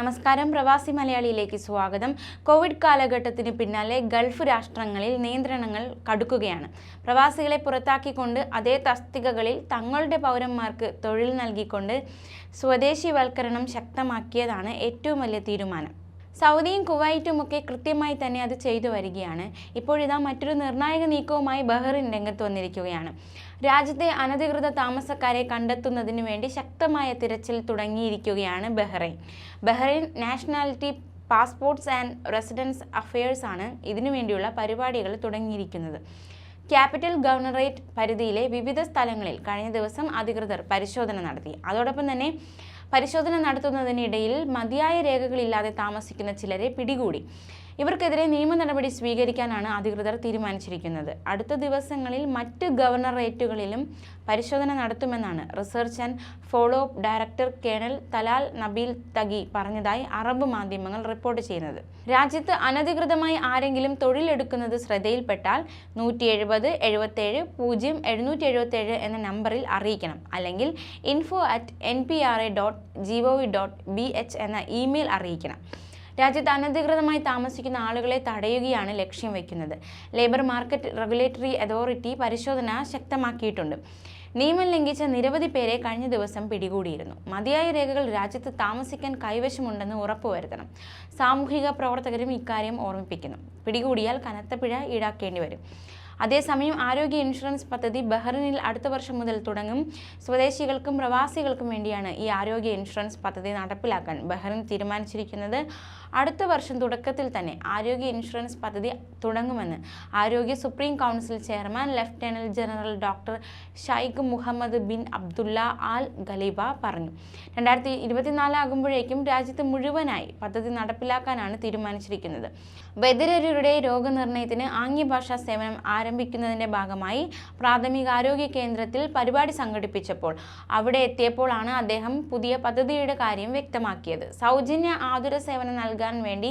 നമസ്കാരം. പ്രവാസി മലയാളിയിലേക്ക് സ്വാഗതം. കോവിഡ് കാലഘട്ടത്തിന് പിന്നാലെ ഗൾഫ് രാഷ്ട്രങ്ങളിൽ നിയന്ത്രണങ്ങൾ കടുക്കുകയാണ്. പ്രവാസികളെ പുറത്താക്കിക്കൊണ്ട് അതേ തസ്തികകളിൽ തങ്ങളുടെ പൗരന്മാർക്ക് തൊഴിൽ നൽകിക്കൊണ്ട് സ്വദേശിവൽക്കരണം ശക്തമാക്കിയതാണ് ഏറ്റവും വലിയ തീരുമാനം. സൗദിയും കുവൈറ്റും ഒക്കെ കൃത്യമായി തന്നെ അത് ചെയ്തു വരികയാണ്. ഇപ്പോഴിതാ മറ്റൊരു നിർണായക നീക്കവുമായി ബഹ്റിൻ രംഗത്ത് വന്നിരിക്കുകയാണ്. രാജ്യത്തെ അനധികൃത താമസക്കാരെ കണ്ടെത്തുന്നതിന് വേണ്ടി ശക്തമായ തിരച്ചിൽ തുടങ്ങിയിരിക്കുകയാണ് Bahrain. Bahrain nationality passports and residence affairs ആണ് ഇതിനു വേണ്ടിയുള്ള പരിപാടികൾ തുടങ്ങിയിരിക്കുന്നത്. ക്യാപിറ്റൽ ഗവർണറേറ്റ് പരിധിയിലെ വിവിധ സ്ഥലങ്ങളിൽ കഴിഞ്ഞ ദിവസം അധികൃതർ പരിശോധന നടത്തി. അതോടൊപ്പം തന്നെ പരിശോധന നടത്തുന്നതിനിടയിൽ മതിയായ രേഖകളില്ലാതെ താമസിക്കുന്ന ചിലരെ പിടികൂടി. ഇവർക്കെതിരെ നിയമ നടപടി സ്വീകരിക്കാനാണ് അധികൃതർ തീരുമാനിച്ചിരിക്കുന്നത്. അടുത്ത ദിവസങ്ങളിൽ മറ്റ് ഗവർണറേറ്റുകളിലും പരിശോധന നടത്തുമെന്നാണ് research and follow up director colonel Talal Nabeel Thagi പറഞ്ഞതായി അറബ് മാധ്യമങ്ങൾ റിപ്പോർട്ട് ചെയ്യുന്നത്. രാജ്യത്ത് അനധികൃതമായി ആരെങ്കിലും തൊഴിലെടുക്കുന്നത് ശ്രദ്ധയിൽപ്പെട്ടാൽ നൂറ്റി എഴുപത് എഴുപത്തേഴ് പൂജ്യം എഴുന്നൂറ്റി എഴുപത്തേഴ് എന്ന നമ്പറിൽ അറിയിക്കണം. അല്ലെങ്കിൽ info at N P R A dot G O V dot B H എന്ന ഇമെയിൽ അറിയിക്കണം. രാജ്യത്ത് അനധികൃതമായി താമസിക്കുന്ന ആളുകളെ തടയുകയാണ് ലക്ഷ്യം വയ്ക്കുന്നത് ലേബർ മാർക്കറ്റ് റെഗുലേറ്ററി അതോറിറ്റി പരിശോധന ശക്തമാക്കിയിട്ടുണ്ട്. നിയമം ലംഘിച്ച നിരവധി പേരെ കഴിഞ്ഞ ദിവസം പിടികൂടിയിരുന്നു. മതിയായ രേഖകൾ രാജ്യത്ത് താമസിക്കാൻ കൈവശമുണ്ടെന്ന് ഉറപ്പുവരുത്തണം. സാമൂഹിക പ്രവർത്തകരും ഇക്കാര്യം ഓർമ്മിപ്പിക്കുന്നു. പിടികൂടിയാൽ കനത്ത പിഴ ഈടാക്കേണ്ടി വരും. അതേസമയം ആരോഗ്യ ഇൻഷുറൻസ് പദ്ധതി ബഹ്റിനിൽ അടുത്ത വർഷം മുതൽ തുടങ്ങും. സ്വദേശികൾക്കും പ്രവാസികൾക്കും വേണ്ടിയാണ് ഈ ആരോഗ്യ ഇൻഷുറൻസ് പദ്ധതി നടപ്പിലാക്കാൻ ബഹ്റിൻ തീരുമാനിച്ചിരിക്കുന്നത്. അടുത്ത വർഷം തുടക്കത്തിൽ തന്നെ ആരോഗ്യ ഇൻഷുറൻസ് പദ്ധതി തുടങ്ങുമെന്ന് ആരോഗ്യ supreme council chairman lieutenant general doctor Shaikh Mohammed bin Abdulla Al Khalifa പറഞ്ഞു. രണ്ടായിരത്തി ഇരുപത്തിനാലാകുമ്പോഴേക്കും രാജ്യത്ത് മുഴുവനായി പദ്ധതി നടപ്പിലാക്കാനാണ് തീരുമാനിച്ചിരിക്കുന്നത്. ബദിരരുടെ രോഗനിർണയത്തിന് ആംഗ്യഭാഷാ സേവനം ആരംഭിക്കുന്നതിന്റെ ഭാഗമായി പ്രാഥമികാരോഗ്യ കേന്ദ്രത്തിൽ പരിപാടി സംഘടിപ്പിച്ചപ്പോൾ അവിടെ എത്തിയപ്പോഴാണ് അദ്ദേഹം പുതിയ പദ്ധതിയുടെ കാര്യം വ്യക്തമാക്കിയത്. സൗജന്യ ആതുര സേവനം നൽകാൻ വേണ്ടി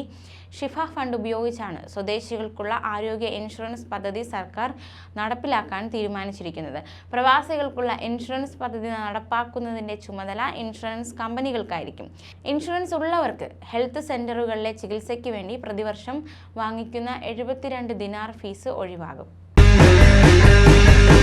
ഷിഫ ഫണ്ട് ഉപയോഗിച്ചാണ് സ്വദേശികൾക്കുള്ള ആരോഗ്യ ഇൻഷുറൻസ് പദ്ധതി സർക്കാർ നടപ്പിലാക്കാൻ തീരുമാനിച്ചിരിക്കുന്നത്. പ്രവാസികൾക്കുള്ള ഇൻഷുറൻസ് പദ്ധതി നടപ്പാക്കുന്നതിന്റെ ചുമതല ഇൻഷുറൻസ് കമ്പനികൾക്കായിരിക്കും. ഇൻഷുറൻസ് ഉള്ളവർക്ക് ഹെൽത്ത് സെന്ററുകളിലെ ചികിത്സയ്ക്ക് വേണ്ടി പ്രതിവർഷം വാങ്ങിക്കുന്ന എഴുപത്തിരണ്ട് ദിനാർ ഫീസ് ഒഴിവാകും. Thank you.